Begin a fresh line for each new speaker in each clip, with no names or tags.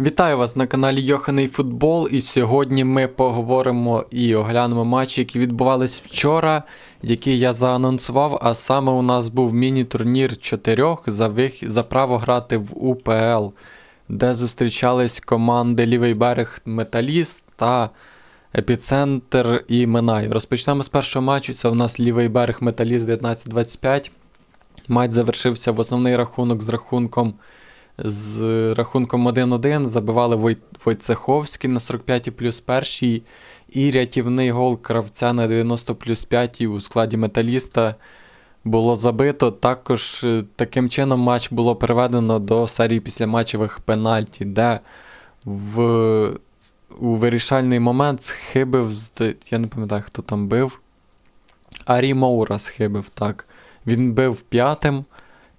Вітаю вас на каналі Йоханий Футбол. І сьогодні ми поговоримо і оглянемо матчі, які відбувались вчора, які я заанонсував. А саме у нас був міні-турнір чотирьох за, вих... за право грати в УПЛ, де зустрічались команди Лівий берег Металіст та Епіцентр і Минай. Розпочнемо з першого матчу. Це у нас лівий берег Металіст 19-25. Матч завершився в основний рахунок з рахунком з рахунком 1-1 забивали Вой... Войцеховський на 45 плюс першій і рятівний гол кравця на 90 плюс 5 у складі металіста було забито. Також е, таким чином матч було переведено до серії післяматчевих пенальті, де в... у вирішальний момент схибив, я не пам'ятаю, хто там бив. Арі Моура схибив, так. Він бив п'ятим.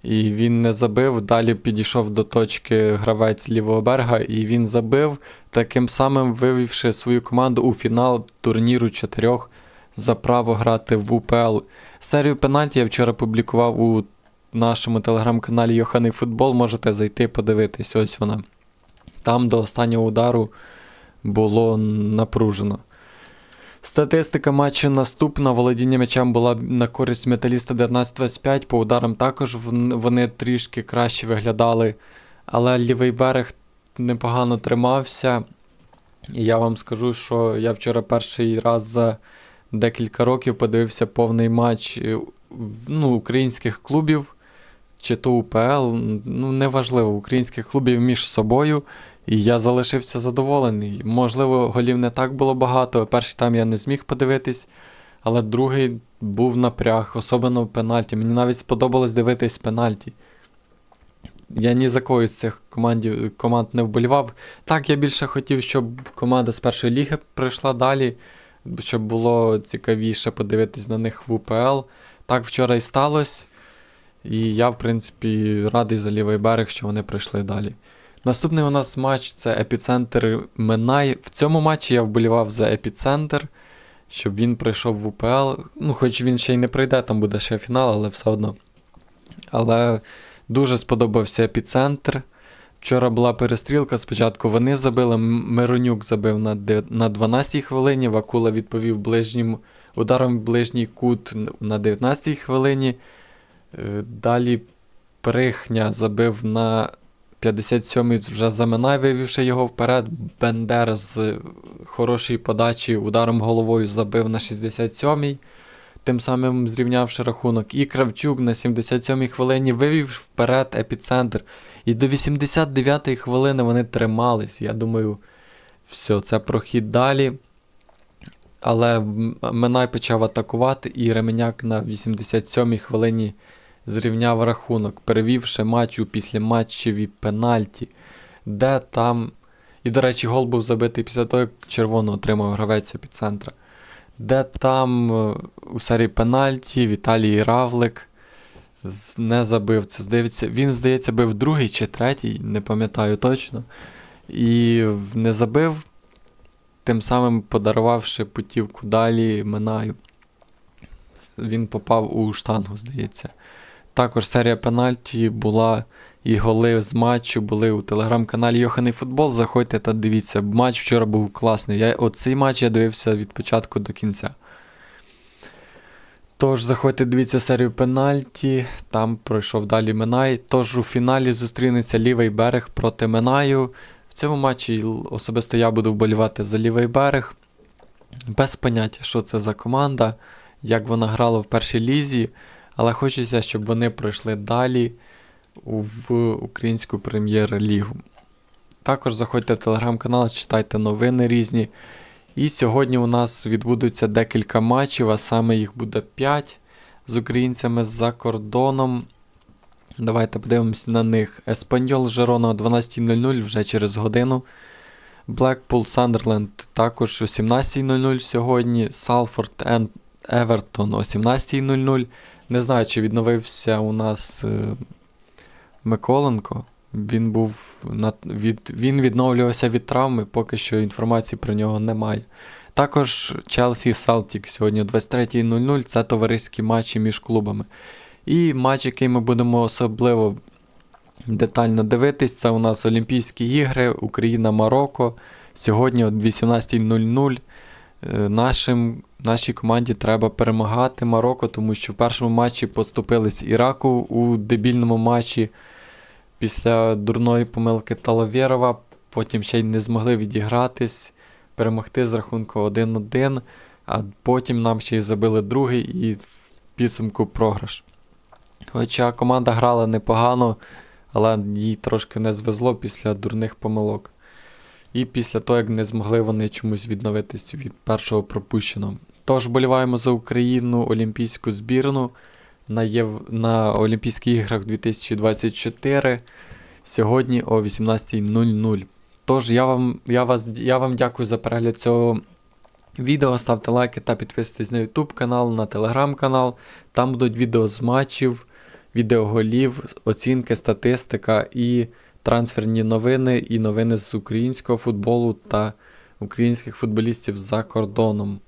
І він не забив. Далі підійшов до точки гравець лівого берега, і він забив, таким самим вивівши свою команду у фінал турніру чотирьох за право грати в УПЛ. Серію пенальті я вчора публікував у нашому телеграм-каналі Йоханий Футбол. Можете зайти подивитись. Ось вона. Там до останнього удару було напружено. Статистика матчу наступна. Володіння м'ячем була на користь металіста 19-25. По ударам також вони трішки краще виглядали. Але лівий берег непогано тримався. І я вам скажу, що я вчора перший раз за декілька років подивився повний матч е, ну, українських клубів, чи то УПЛ, ну неважливо, українських клубів між собою. І я залишився задоволений. Можливо, голів не так було багато. Перший там я не зміг подивитись, але другий був напряг, особливо в пенальті. Мені навіть сподобалось дивитись пенальті. Я ні за кого з цих командів, команд не вболівав. Так, я більше хотів, щоб команда з першої ліги прийшла далі, щоб було цікавіше подивитись на них в УПЛ. Так вчора і сталося. І я, в принципі, радий за лівий берег, що вони прийшли далі. Наступний у нас матч це епіцентр Минай. В цьому матчі я вболівав за епіцентр, щоб він пройшов в УПЛ. Ну, хоч він ще й не пройде, там буде ще фінал, але все одно. Але дуже сподобався епіцентр. Вчора була перестрілка. Спочатку вони забили, Миронюк забив на, на 12-й хвилині, Вакула відповів ближнім ударом в ближній кут на 19-й хвилині. Е, Далі Прихня забив на 57-й вже заминай, вивівши його вперед. Бендер з хорошої подачі ударом головою забив на 67-й, тим самим зрівнявши рахунок. І Кравчук на 77-й хвилині вивів вперед епіцентр. І до 89-ї хвилини вони тримались. Я думаю, все, це прохід далі. Але Минай почав атакувати, і Ременяк на 87-й хвилині зрівняв рахунок, перевівши матч у післяматчеві пенальті, де там. І, до речі, гол був забитий після того, як червону отримав гравець епіцентра. Де там е, у серії пенальті Віталій Равлик не забив. Це здається, він, здається, бив другий чи третій, не пам'ятаю точно. І не забив, тим самим подарувавши путівку далі Минаю. Він попав у штангу, здається. Також серія пенальті була і голи з матчу були у телеграм-каналі Йоханий Футбол. Заходьте та дивіться. Матч вчора був класний. Я, оцей матч я дивився від початку до кінця. Тож, заходьте, дивіться серію пенальті. Там пройшов далі Минай. Тож у фіналі зустрінеться лівий берег проти Минаю. В цьому матчі особисто я буду вболівати за лівий берег. Без поняття, що це за команда, як вона грала в першій лізі. Але хочеться, щоб вони пройшли далі в українську прем'єр-лігу. Також заходьте в телеграм-канал, читайте новини різні. І сьогодні у нас відбудуться декілька матчів, а саме їх буде 5 з українцями за кордоном. Давайте подивимося на них. Еспаньол Жерона о 12.00 вже через годину. Блекпул Сандерленд також о 17.00 сьогодні. Салфорд Евертон о 17.00. Не знаю, чи відновився у нас е, Миколенко. Він був на, від, він відновлювався від травми, поки що інформації про нього немає. Також Челсі Селтік сьогодні о 23.00 це товариські матчі між клубами. І матч, який ми будемо особливо детально дивитись. Це у нас Олімпійські ігри, Україна, Марокко. Сьогодні о 18.00 е, нашим, нашій команді треба перемагати Марокко, тому що в першому матчі поступились Іраку у дебільному матчі після дурної помилки Талавєрова. Потім ще й не змогли відігратись, перемогти з рахунку 1-1, а потім нам ще й забили другий і в підсумку програш. Хоча команда грала непогано, але їй трошки не звезло після дурних помилок. І після того, як не змогли вони чомусь відновитись від першого пропущеного. Тож боліваємо за Україну олімпійську збірну на, Єв... на Олімпійських іграх 2024 сьогодні о 18.00. Тож я вам, я, вас, я вам дякую за перегляд цього відео. Ставте лайки та підписуйтесь на YouTube канал, на Telegram канал. Там будуть відео з матчів, відео голів, оцінки, статистика і трансферні новини, і новини з українського футболу та українських футболістів за кордоном.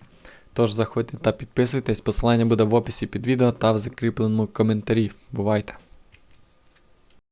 Тож заходьте та підписуйтесь, посилання буде в описі під відео та в закріпленому коментарі. Бувайте!